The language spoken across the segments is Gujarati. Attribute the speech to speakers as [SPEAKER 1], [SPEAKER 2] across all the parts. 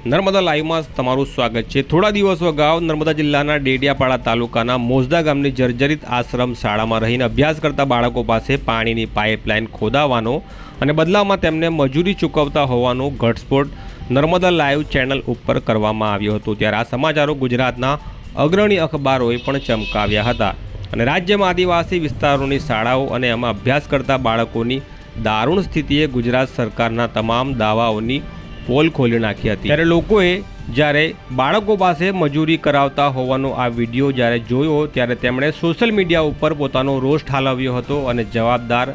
[SPEAKER 1] નર્મદા લાઈવમાં તમારું સ્વાગત છે. થોડા દિવસો અગાઉ નર્મદા જિલ્લાના ડેડિયાપાડા તાલુકાના મોજદા ગામની જર્જરિત આશ્રમ શાળામાં રહીને અભ્યાસ કરતા બાળકો પાસે પાણીની પાઇપલાઇન ખોદાવાનો અને બદલામાં તેમને મજૂરી ચૂકવતા હોવાનો ઘટસ્ફોટ નર્મદા લાઈવ ચેનલ ઉપર કરવામાં આવ્યો હતો. ત્યારે આ સમાચારો ગુજરાતના અગ્રણી અખબારોએ પણ ચમકાવ્યા હતા. અને રાજ્યમાં આદિવાસી વિસ્તારોની શાળાઓ અને એમાં અભ્યાસ કરતા બાળકોની દારૂણ સ્થિતિએ ગુજરાત સરકારના તમામ દાવાઓની પોલ ખોલી નાખી હતી. ત્યારે લોકોએ જ્યારે બાળકો પાસે મજૂરી કરાવતા હોવાનો આ વીડિયો જ્યારે જોયો, ત્યારે તેમણે સોશિયલ મીડિયા ઉપર પોતાનો રોષ ઠાલવ્યો હતો અને જવાબદાર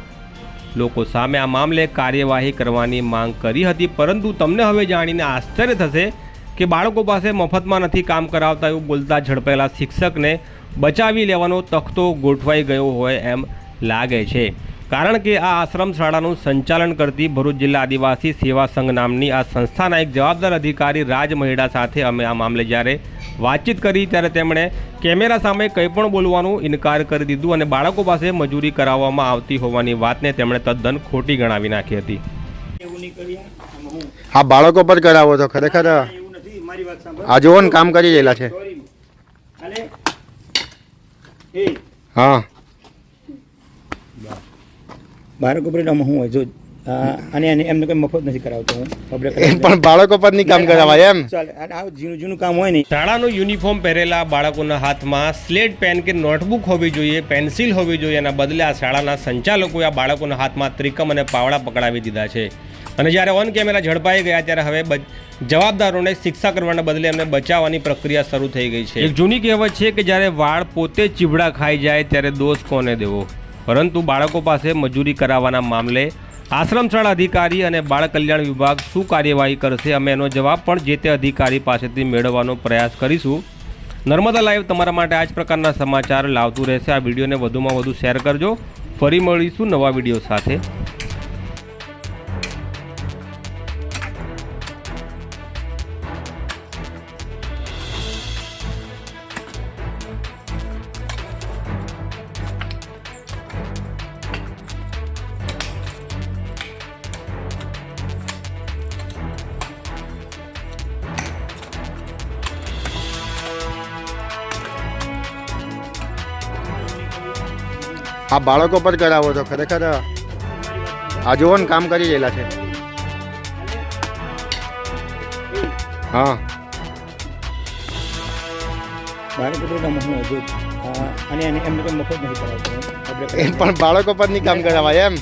[SPEAKER 1] લોકો સામે આ મામલે કાર્યવાહી કરવાની માંગ કરી હતી. પરંતુ તમને હવે જાણીને આશ્ચર્ય થશે કે બાળકો પાસે મફતમાં નથી કામ કરાવતા એવું બોલતા ઝડપાયેલા શિક્ષકને બચાવી લેવાનો તખતો ગોઠવાઈ ગયો હોય એમ લાગે છે. કારણ કે આ આશ્રમ શાળાનું સંચાલન કરતી ભરૂચ જિલ્લા આદિવાસી સેવા સંઘ નામની આ સંસ્થાના એક જવાબદાર અધિકારી રાજ મહેડા સાથે અમે આ મામલે જ્યારે વાતચીત કરી ત્યારે તેમણે કેમેરા સામે કંઈ પણ બોલવાનું ઇનકાર કરી દીધું અને બાળકો પાસે મજૂરી કરાવવામાં આવતી હોવાની વાતને તેમણે તદ્દન ખોટી ગણાવી નાખી હતી.
[SPEAKER 2] હું
[SPEAKER 3] બાળકો પર કરાવો છો ખરેખર
[SPEAKER 2] એવું નથી મારી વાત સાંભળ.
[SPEAKER 3] આ જોવો ને કામ કરી રહેલા છે. હા.
[SPEAKER 2] બાળકો પર આમાં હું હોય? જો અને એને એમને કોઈ મફત નથી કરાવતો હું.
[SPEAKER 3] એમ પણ બાળકો પર નહીં કામ કરાવાય એમ?
[SPEAKER 2] ચાલે. આ જૂનું જૂનું કામ હોય ને
[SPEAKER 1] શાળાનું યુનિફોર્મ પહેરેલા બાળકોના હાથમાં સ્લેટ પેન કે નોટબુક હોવી જોઈએ પેન્સિલ હોવી જોઈએ. એના બદલે આ શાળાના સંચાલકોએ આ બાળકોના હાથમાં ત્રિકમ અને પાવડા પકડાવી દીધા છે. અને જ્યારે ઓન કેમેરા ઝડપાઈ ગયા ત્યારે હવે જવાબદારોને શિક્ષા કરવાના બદલે એમને બચાવવાની પ્રક્રિયા શરૂ થઈ ગઈ છે. એક જૂની કહેવત છે કે જ્યારે વાળ પોતે ચીબડા ખાઈ જાય ત્યારે દોષ કોને દેવો? પરંતુ બાળકો પાસે મજૂરી કરાવવાના મામલે આશ્રમશાળા અધિકારી અને બાળ કલ્યાણ વિભાગ શું કાર્યવાહી કરશે અમે એનો જવાબ પણ જે તે અધિકારી પાસેથી મેળવવાનો પ્રયાસ કરીશું. નર્મદા લાઈવ તમારા માટે આ જ પ્રકારના સમાચાર લાવતું રહેશે. આ વિડીયોને વધુમાં વધુ શેર કરજો. ફરી મળીશું નવા વીડિયો સાથે.
[SPEAKER 3] હા બાળકો પર કરાવો છો ખરેખર આ જુઓ ને કામ કરી રહેલા છે. હા.
[SPEAKER 2] આ,
[SPEAKER 3] પણ બાળકો પર નહીં કામ કરાવાય એમ?